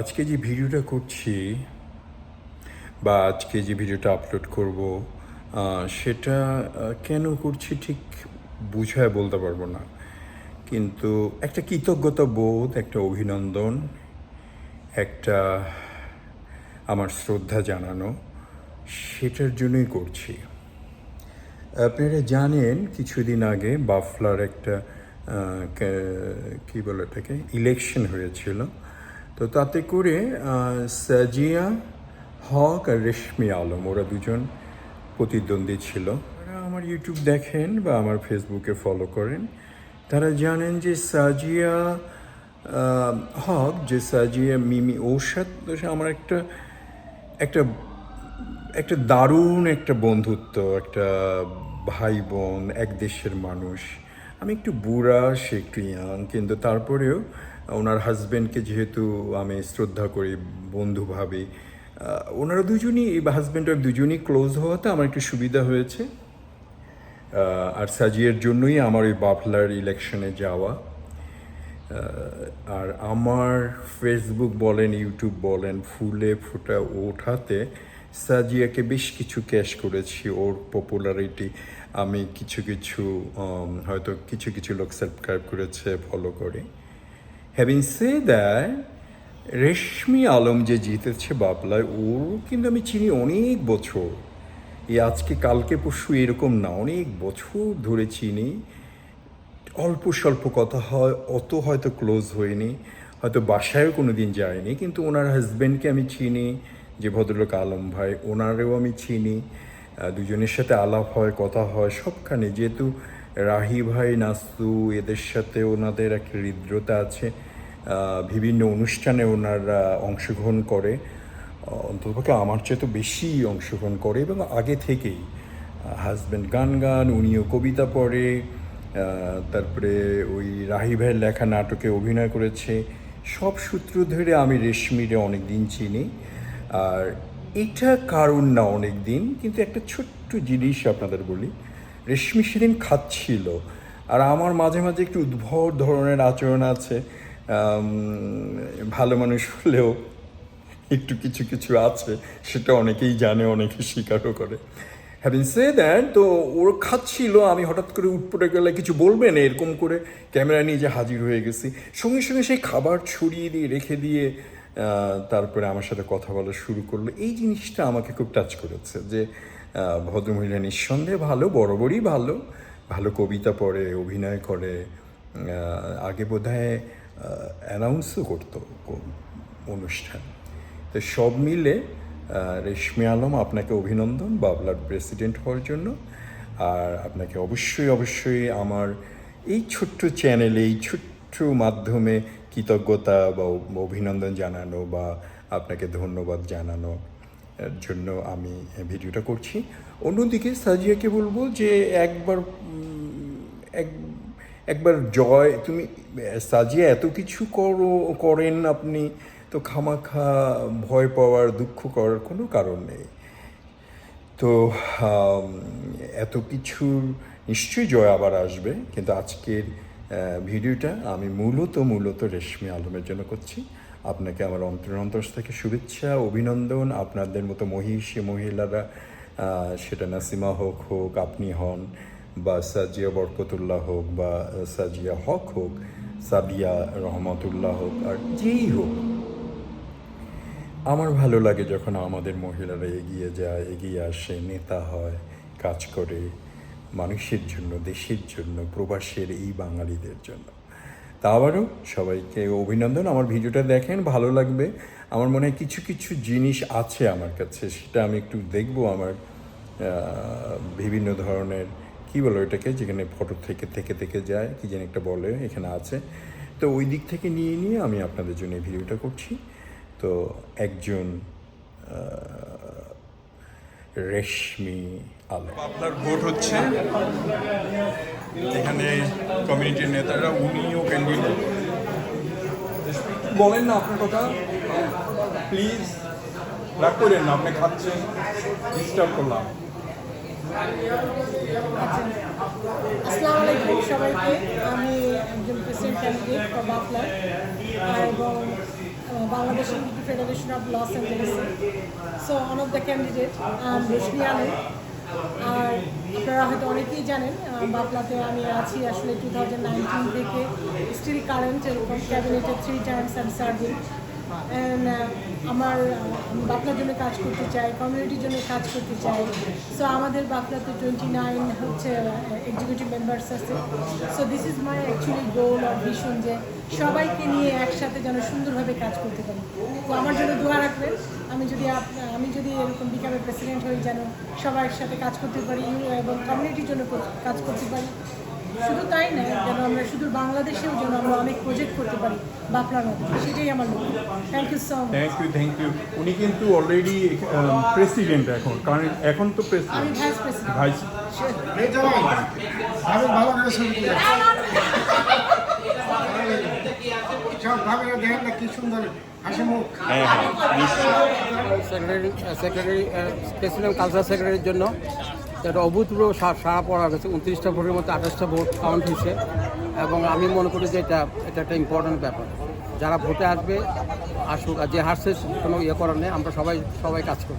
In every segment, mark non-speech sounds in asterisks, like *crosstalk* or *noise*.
আজকে যে ভিডিওটা করছি বা আজকে যে ভিডিওটা আপলোড করব সেটা কেন করছি ঠিক বুঝায় বলতে পারব না। কিন্তু একটা কৃতজ্ঞতা বোধ, একটা অভিনন্দন, একটা আমার শ্রদ্ধা জানানো, সেটার জন্যই করছি। আপনারা জানেন, কিছুদিন আগে বাফলার একটা কী বলে এটাকে ইলেকশন হয়েছিল। তো তাতে করে সাজিয়া, হক আর রেশমি আলম, ওরা দুজন প্রতিদ্বন্দ্বী ছিল। যারা আমার ইউটিউব দেখেন বা আমার ফেসবুকে ফলো করেন। তারা জানেন যে সাজিয়া হক, যে সাজিয়া, মিমি ওর সাথে আমার একটা একটা একটা দারুণ একটা বন্ধুত্ব, একটা ভাই বোন এক দেশের মানুষ। আমি একটু বুড়া, সে একটু ইয়াং কিন্তু তারপরেও ওনার হাজব্যান্ডকে যেহেতু আমি শ্রদ্ধা করি, বন্ধু ভাবি ওনারা দুজনই হাজব্যান্ড ওয়াইফ দুজনই ক্লোজ হওয়াতে আমার একটু সুবিধা হয়েছে। আর সাজিয়ের জন্যই আমার ওই বাফলার ইলেকশনে যাওয়া। আর আমার ফেসবুক বলেন ইউটিউব বলেন, ফুলে ফুটা ওঠাতে সাজিয়াকে বেশ কিছু ক্যাশ করেছি। ওর পপুলারিটি আমি কিছু কিছু হয়তো কিছু কিছু লোক সাবস্ক্রাইব করেছে ফলো করে। Having say that Reshmi Alam যে জিতেছে বাবলায়, ওর কিন্তু আমি চিনি অনেক বছর। এই আজকে, কালকে, পরশু এরকম না, অনেক বছর ধরে চিনি। অল্প স্বল্প কথা হয়, অত হয়তো ক্লোজ হয়নি, হয়তো বাসায়ও কোনো দিন যায়নি, কিন্তু ওনার হাজব্যান্ডকে আমি চিনি, যে ভদ্রলোক আলম ভাই, ওনারেও আমি চিনি দুজনের সাথে আলাপ হয়, কথা হয়, সবখানে। যেহেতু রাহি ভাই নাস্তু এদের সাথে ওনাদের একটা হৃদ্রতা আছে বিভিন্ন অনুষ্ঠানে ওনারা অংশগ্রহণ করে। অন্ততপক্ষে আমার চেয়ে তো বেশি অংশগ্রহণ করে এবং আগে থেকেই। হাজব্যান্ড গান গান, উনিও কবিতা পড়ে তারপরে ওই রাহি ভাইয়ের লেখা নাটকে অভিনয় করেছে। সব সূত্র ধরে আমি রেশমিরে অনেক দিন চিনি। আর এটা কারণ না অনেক দিন কিন্তু একটা ছোট্ট জিনিস আপনাদের বলি। রেশমি সেদিন খাচ্ছিল। আর আমার মাঝে মাঝে একটু উদ্ভট ধরনের আচরণ আছে। ভালো মানুষ হলেও একটু কিছু কিছু আছে, সেটা অনেকেই জানে, অনেকে স্বীকারও করে। হ্যাভিং সে দ্যাট তো ওর খাচ্ছিল আমি হঠাৎ করে উঠপটে গেলে কিছু বলবে না, এরকম করে ক্যামেরা নিয়ে যে হাজির হয়ে গেছি। সঙ্গে সঙ্গে সেই খাবার ছড়িয়ে দিয়ে, রেখে দিয়ে তারপরে আমার সাথে কথা বলা শুরু করল। এই জিনিসটা আমাকে খুব টাচ করেছে যে ভদ্রমহিলা নিঃসন্দেহে ভালো, বরাবরই ভালো। ভালো কবিতা পড়ে, অভিনয় করে আগে বোধ হয় অ্যানাউন্সও করতো অনুষ্ঠান। তো সব মিলে রেশমি আলম আপনাকে অভিনন্দন, বাবলার প্রেসিডেন্ট হওয়ার জন্য। আর আপনাকে অবশ্যই অবশ্যই আমার এই ছোট্ট চ্যানেলে এই ছোট্ট মাধ্যমে কৃতজ্ঞতা বা অভিনন্দন জানানো বা আপনাকে ধন্যবাদ জানানো জন্য আমি ভিডিওটা করছি। অন্যদিকে সাজিয়াকে বলব যে একবার এক একবার জয়, তুমি, সাজিয়া এত কিছু করো, করেন আপনি, তো খামাখা ভয় পাওয়ার, দুঃখ করার কোনো কারণ নেই। তো এত কিছুর নিশ্চয়ই জয় আবার আসবে, কিন্তু আজকের ভিডিওটা আমি মূলত মূলত রেশমি আলমের জন্য করছি। আপনাকে আমার অন্তর থেকে শুভেচ্ছা, অভিনন্দন, আপনাদের মতো মহিষী, মহিলারা সেটা নাসিমা হোক হোক, আপনি হন বা সাজিয়া বরকতুল্লাহ হোক বা সাজিয়া হক হোক, সাবিয়া রহমতুল্লাহ হোক, আর যেই হোক, আমার ভালো লাগে যখন আমাদের মহিলারা এগিয়ে যায়, এগিয়ে আসে, নেতা হয়, কাজ করে, মানুষের জন্য, দেশের জন্য, প্রবাসের এই বাঙালিদের জন্য। তা আবারও সবাইকে অভিনন্দন। আমার ভিডিওটা দেখেন, ভালো লাগবে। আমার মনে হয় কিছু কিছু জিনিস আছে আমার কাছে, সেটা আমি একটু দেখব আমার বিভিন্ন ধরনের কি বলো এটাকে যেখানে ফটো থেকে থেকে থেকে যায়, কি যেন একটা বলে, এখানে আছে। তো ওই দিক থেকে নিয়ে নিয়ে আমি আপনাদের জন্য এই ভিডিওটা করছি। তো একজন রেশমি আলো আপনার ভোট হচ্ছে এখানে কমিউনিটির নেতারা, উনিও ক্যান্ডিডেট বলেন না আপনার কথা। প্লিজ রাগ করেন না, আপনি খাচ্ছেন ডিস্টার্ব করলাম। আসসালামু আলাইকুম সবাইকে। আমি একজন প্রেসিডেন্ট ক্যান্ডিডেট ফর বাফলার এবং Indian Federation of Los Angeles. So one of the candidate, um, Roshni Alam আর আপনারা হয়তো অনেকেই জানেন বাপলাতে আমি আছি আসলে টু থাউজেন্ড নাইনটিন থেকে। স্টিল কারেন্ট এরকম ক্যাবিনেটে three times and serving and আমার বাপলার জন্য কাজ করতে চাই কমিউনিটির জন্য কাজ করতে চাই। সো আমাদের বাপলাতে টোয়েন্টি নাইন হচ্ছে এক্সিকিউটিভ মেম্বার্স আছে। So this is my actually goal R vision যে সবাইকে নিয়ে একসাথে যেন সুন্দরভাবে কাজ করতে পারি। তো আমার জন্য দোয়া রাখবেন। আমি যদি আমি যদি এরকম বিকামের প্রেসিডেন্ট হই যেন সবার সাথে কাজ করতে পারি এবং কমিউনিটির জন্য কাজ করতে পারি। শুধু তাই না যেন আমরা শুধু বাংলাদেশেও যেন আমরা অনেক প্রজেক্ট করতে পারি। বাপলার মতো। সেটাই আমার লক্ষ্য thank you so much thank you thank you উনি কিন্তু অলরেডি প্রেসিডেন্ট এখন। কারণ এখন তো আমি প্রেসিডেন্ট ভাইস প্রেসিডেন্ট ভাইস আমি ভালো করে শুনতে সব ভাবিরা দেখেন না কি সুন্দর হাসি মুখ হ্যাঁ হ্যাঁ নিশ্চয়ই সেক্রেটারি সেক্রেটারি প্রেসিডেন্ট কালচার সেক্রেটারির জন্য একটা অভূতপূর্ব সা- সাড়া পড়া গেছে। উনত্রিশটা ভোটের মধ্যে আঠাশটা ভোট কাউন্ট হয়েছে এবং আমি মনে করি যে এটা এটা একটা ইম্পর্ট্যান্ট ব্যাপার। যারা ভোটে আসবে, আসুক, আর যে হারছে কোনো ইয়ে করার নেই, আমরা সবাই সবাই কাজ করি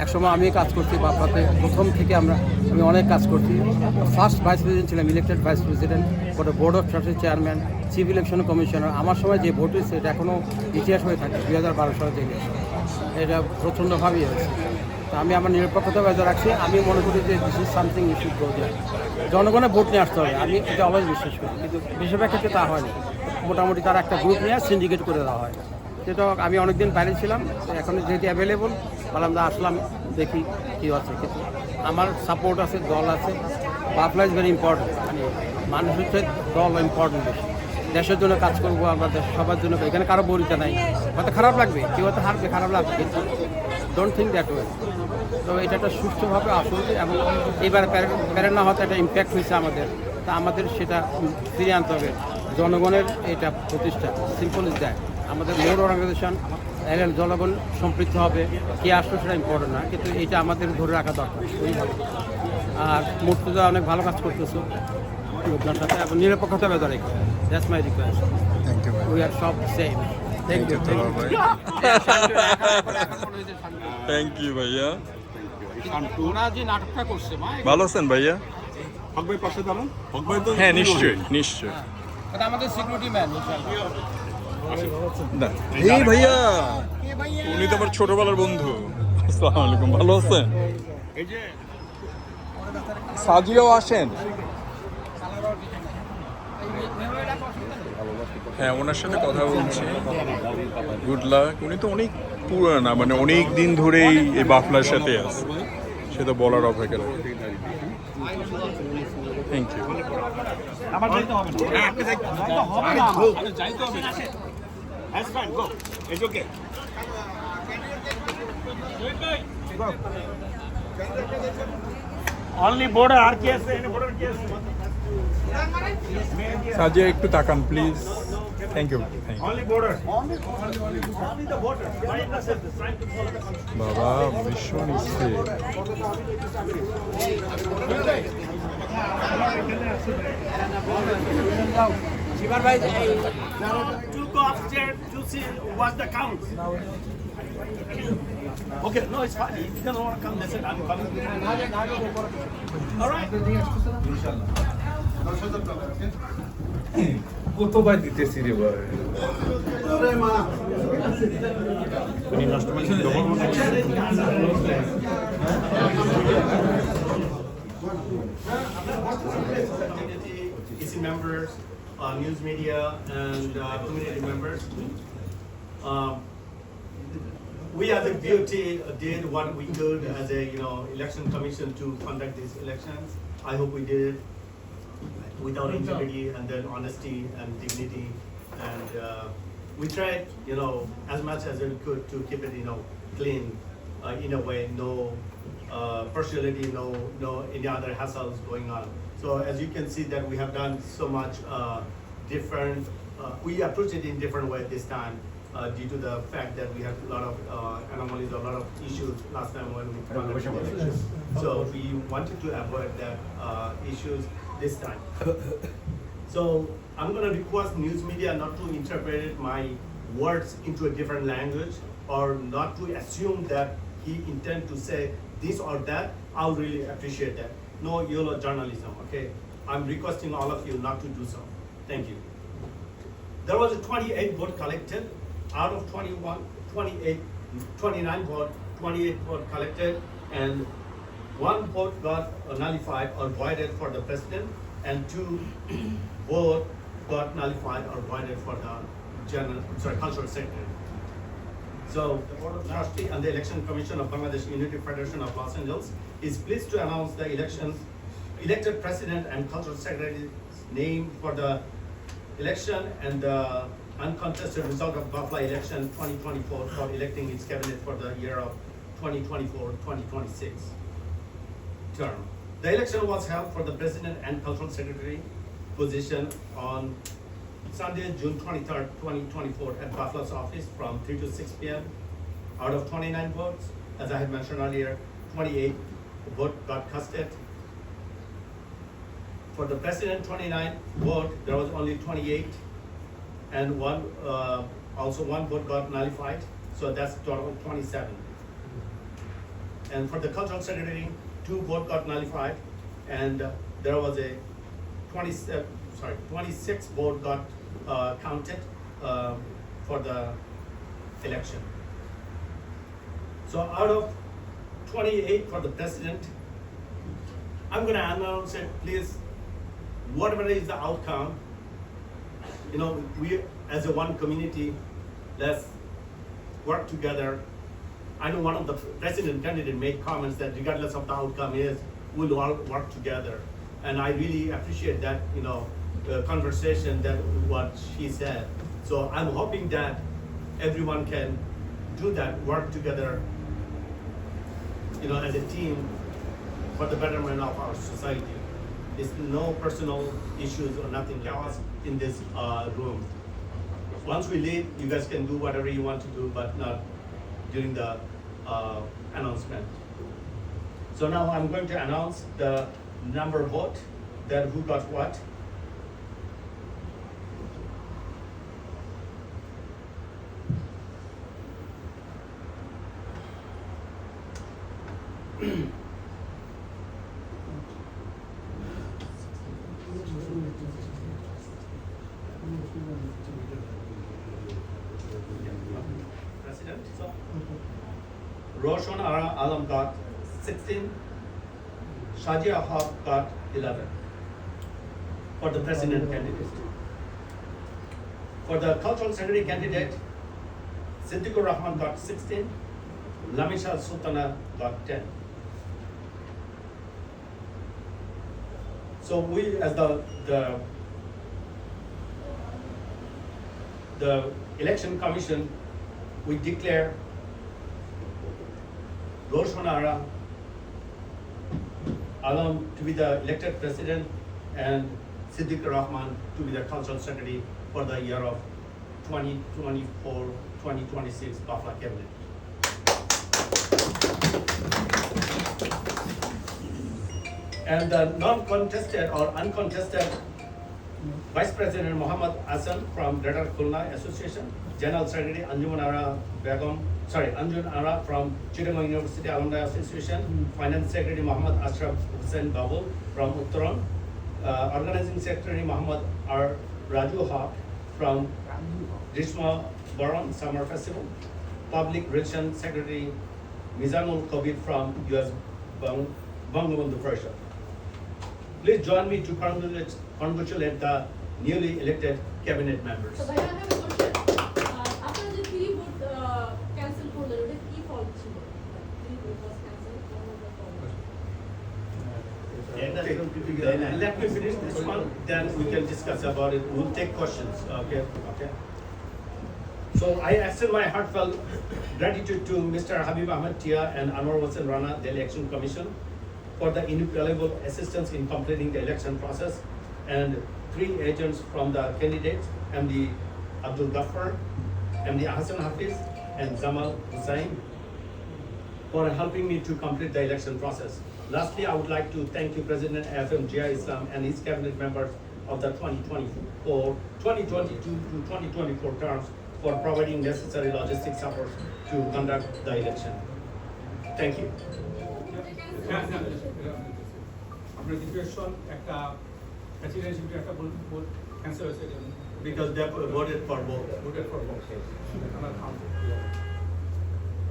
একসময় আমি কাজ করছি বাপরাতে প্রথম থেকে আমরা, আমি অনেক কাজ করছি। ফার্স্ট ভাইস প্রেসিডেন্ট ছিলাম ইলেক্টেড ভাইস প্রেসিডেন্ট পরে বোর্ড অফ ট্রাস্টের চেয়ারম্যান চিফ ইলেকশন কমিশনার আমার সময় যে ভোট হয়েছে, এটা এখনও ইতিহাস হয়ে থাকে, দুই হাজার বারো সালে থেকে এটা প্রচণ্ডভাবেই হয়েছে। তো আমি আমার নিরপেক্ষতা বজায় রাখছি। আমি মনে করি যে দিস ইজ সামথিং ইস্যু জনগণের ভোট নিয়ে আসতে হবে। আমি এটা অলওয়েজ বিশ্বাস করি। কিন্তু বেশিরভাগ ক্ষেত্রে তা হয়নি মোটামুটি তারা একটা গ্রুপ নিয়ে সিন্ডিকেট করে দেওয়া হয়। সেটা আমি অনেকদিন বাইরে ছিলাম এখন যেহেতু অ্যাভেলেবল বললাম যে আসলাম, দেখি কী আছে কিন্তু আমার সাপোর্ট আছে, দল আছে। বাফলা ইজ ভেরি ইম্পর্টেন্ট মানে মানুষ হচ্ছে দল ইম্পর্টেন্ট বেশি। দেশের জন্য কাজ করব আমরা, দেশ, সবার জন্য। এখানে কারও বরিতে নাই। হয়তো খারাপ লাগবে, কেউ হয়তো হারবে, খারাপ লাগবে, কিন্তু ডোন্ট থিঙ্ক দ্যাট ওয়ে তো এটা একটা সুষ্ঠুভাবে আসুন এবং এবার প্যারেন্ট না হতে একটা ইম্প্যাক্ট হয়েছে আমাদের। তা আমাদের সেটা ফিরিয়ে আনতে হবে। জনগণের এটা প্রতিষ্ঠা। সিম্পল ইজ দ্যাট আমাদের মোর অর্গানাইজেশন এর জনগণ সম্পৃক্ত হবে। কে আসলো সেটা ইম্পর্টেন্ট না। কিন্তু এটা আমাদের ধরে রাখা দরকার। ভালো আর মুর্তুজা অনেক ভালো কাজ করতেছো। আপনার সাথে এবং নিরপেক্ষতা বজায় রেখে। That's my request thank you we are সব same thank you thank you ভাইয়া ওরা যে নাটকটা করছে মা ভালো আছেন ভাইয়া? হক ভাই পাশে দাঁড়ান। হক ভাই তো হ্যাঁ নিশ্চয়ই নিশ্চয়ই। এটা আমাদের সিকিউরিটি ম্যান এই ভাইয়া উনি তো আমার ছোটবেলার বন্ধু। আসসালামু আলাইকুম ভালো আছেন? এই যে সাজিয়াও আসেন। হ্যাঁ ওনার সাথে কথা বলছি। গুড লাক উনি তো অনেক পুরানা মানে অনেক দিন ধরেই এই বাফলার সাথে আছে। সে তো বলার অপেক্ষা থ্যাংক ইউ আমার যাইতে হবে না আপনি যাইতে হবে না আরে কি আছে সাজিয়া একটু তাকান please Thank you. Thank. Only border. Only, only, only, only the voters. Why is. the? Baba, Vishwan is here. Two the count. Okay, no, it's fine. If you don't want to come, that's. I'm coming. All right. *clears throat* কতবার দিতেছি রে ভাই EC members, uh, news media, and uh, community members. Um, we as a BOT did what we could as a you know election commission to conduct these elections. I hope we did it without integrity and then honesty and dignity, and uh, we tried you know as much as we could to keep it you know clean uh, in a way, no uh, partiality, no no any other hassles going on. So as you can see that we have done so much uh, different. Uh, we approach it in different way this time uh, due to the fact that we had a lot of uh, anomalies, a lot of issues last time when we conducted the elections. So we wanted to avoid that uh, issues this time. *laughs* So I'm gonna request news media not to interpret my words into a different language or not to assume that he intend to say this or that, I'll really appreciate that. No YOLO journalism, okay? I'm requesting all of you not to do so. Thank you. There was a 28 vote collected out of 21, 28, 29 vote, 28 vote collected, and one vote got nullified or voided for the president, and two vote got nullified or voided for the general, sorry, cultural secretary. So the Board of Trustee and the Election Commission of Bangladesh Unity Federation of Los Angeles is pleased to announce the elections, elected president and cultural secretary's name for the election and the uncontested result of Buffalo election 2024 for electing its cabinet for the year of 2024-2026 term. The election was held for the president and cultural secretary position on Sunday, June twenty-third, twenty twenty-four, at Buffalo's office from three to six P M. Out of twenty-nine votes, as I had mentioned earlier, twenty-eight vote got casted. For the president, twenty-nine vote, there was only twenty-eight, and one, uh, also one vote got nullified, so that's total twenty-seven. And for the cultural secretary, two vote got nullified, and uh, there was a twenty-seven, sorry, twenty-six vote got, uh, counted, um, for the election. So out of twenty-eight for the president, I'm gonna announce it, please, whatever is the outcome, you know, we, as a one community, let's work together. I know one of the president candidate made comments that regardless of the outcome is, we'll all work together. And I really appreciate that, you know, uh, conversation that what she said. So I'm hoping that everyone can do that, work together, you know, as a team for the betterment of our society. There's no personal issues or nothing else in this uh, room. Once we leave, you guys can do whatever you want to do, but not during the uh, announcement. So now I'm going to announce the number vote, that who got what. President, so. Roshan Ara Alam got sixteen, Shajia Haq got eleven for the president candidate. For the cultural secretary candidate, Siddiqur Rahman got sixteen, Lamisha Sultana got ten. So we, as the, the, the election commission, we declare Roshan Ara Alam to be the elected president and Siddiq Rahman to be the cultural secretary for the year of 2024, 2026 Buffalo cabinet. And the non-contested or uncontested Vice President Muhammad Hassan from Greater Khulna Association, General Secretary Anjuman Ara Begum, sorry, Anjun Ara from Chittagong University Alumni Association, Finance Secretary Muhammad Ashraf Hussain Babul from Uttaran, uh, Organizing Secretary Muhammad R. Raju Haq from Grishma Baron Summer Festival, Public Relations Secretary Mizanul Kabir from US Bang- Bangabandhu Persia. Please join me to congratulate, congratulate the newly elected cabinet members. So Let me finish this one, then we can discuss about it, we'll take questions, okay, okay? So I extend my heartfelt gratitude to Mr. Habib Ahmed Tia and Anwar Hossain Rana, the Election Commission, for the invaluable assistance in completing the election process, and three agents from the candidates, MD Abdul Ghaffar, MD Hassan Hafiz, and Zamal Hussain, for helping me to complete the election process. Lastly, I would like to thank you, President FM Jia Islam and his cabinet members of the 2024, 2022 to 2024 terms for providing necessary logistic support to conduct the election. Thank you. Because they voted for both. Voted for both.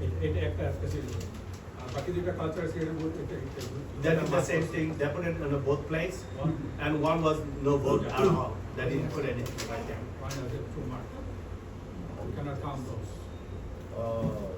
It, it, a that is the same thing. They put it on both plates, and one was no vote at all. They didn't put anything right there. Why not? Too much. We cannot count those. Uh,